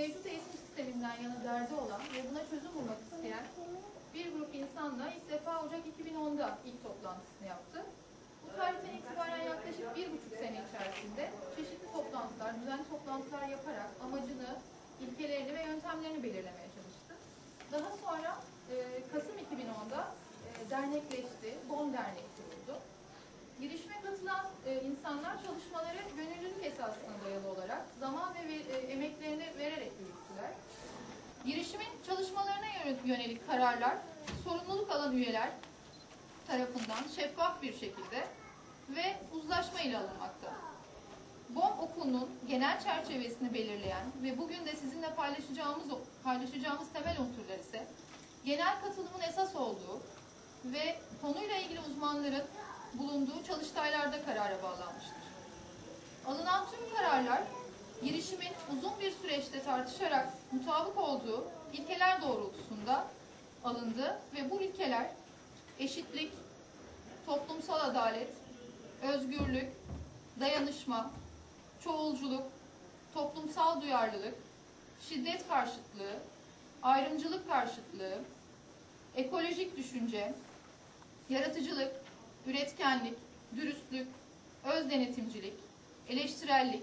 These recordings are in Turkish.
mevcut eğitim sisteminden yana derdi olan ve buna çözüm bulmak isteyen bir grup insanla ilk defa Ocak 2010'da ilk toplantısını yaptı. Bu tarihten itibaren yaklaşık bir buçuk sene içerisinde çeşitli toplantılar, düzenli toplantılar yaparak amacını, ilkelerini ve yöntemlerini belirlemeye çalıştı. Daha sonra e, Kasım 2010'da e, dernekleşti, BOM Dernek yönelik- kararlar sorumluluk alan üyeler tarafından şeffaf bir şekilde ve uzlaşma ile alınmakta. BOM okulunun genel çerçevesini belirleyen ve bugün de sizinle paylaşacağımız paylaşacağımız temel unsurlar ise genel katılımın esas olduğu ve konuyla ilgili uzmanların bulunduğu çalıştaylarda karara bağlanmıştır. Alınan tüm kararlar girişimin uzun bir süreçte tartışarak mutabık olduğu ilkeler doğrultusunda alındı ve bu ilkeler eşitlik, toplumsal adalet, özgürlük, dayanışma, çoğulculuk, toplumsal duyarlılık, şiddet karşıtlığı, ayrımcılık karşıtlığı, ekolojik düşünce, yaratıcılık, üretkenlik, dürüstlük, öz denetimcilik, eleştirellik,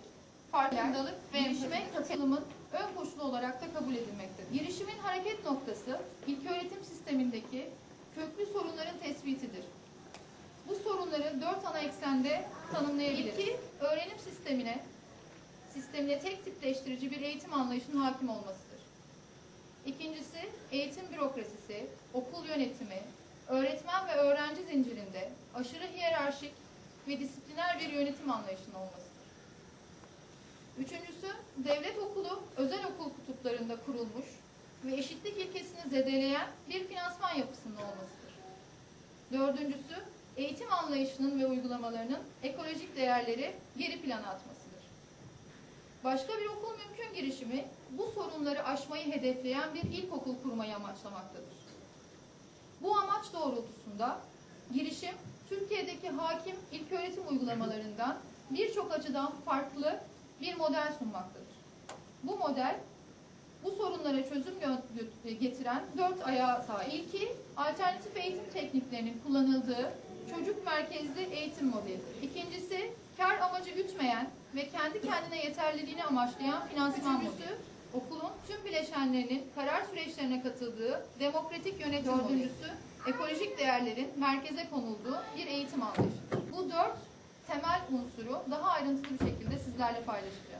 farkındalık ve girişime katılımın ön koşulu olarak da kabul edilmektedir. Girişimin hareket noktası ilköğretim sistemindeki köklü sorunların tespitidir. Bu sorunları dört ana eksende tanımlayabiliriz. İlki, öğrenim sistemine, sistemine tek tipleştirici bir eğitim anlayışının hakim olmasıdır. İkincisi, eğitim bürokrasisi, okul yönetimi, öğretmen ve öğrenci zincirinde aşırı hiyerarşik ve disipliner bir yönetim anlayışının olmasıdır. Üçüncüsü, devlet okulu özel okul kutuplarında kurulmuş ve eşitlik ilkesini zedeleyen bir finansman yapısının olmasıdır. Dördüncüsü, eğitim anlayışının ve uygulamalarının ekolojik değerleri geri plana atmasıdır. Başka bir okul mümkün girişimi bu sorunları aşmayı hedefleyen bir ilkokul kurmayı amaçlamaktadır. Bu amaç doğrultusunda girişim Türkiye'deki hakim ilköğretim uygulamalarından birçok açıdan farklı bir model sunmaktadır. Bu model bu sorunlara çözüm getiren dört ayağa sahip. İlki alternatif eğitim tekniklerinin kullanıldığı çocuk merkezli eğitim modelidir. İkincisi kar amacı gütmeyen ve kendi kendine yeterliliğini amaçlayan finansman modeli. Okulun tüm bileşenlerinin karar süreçlerine katıldığı demokratik yönetim Dördüncüsü ekolojik değerlerin merkeze konulduğu bir eğitim anlayışıdır. Bu dört temel unsuru daha ayrıntılı bir şekilde sizlerle paylaşacağız.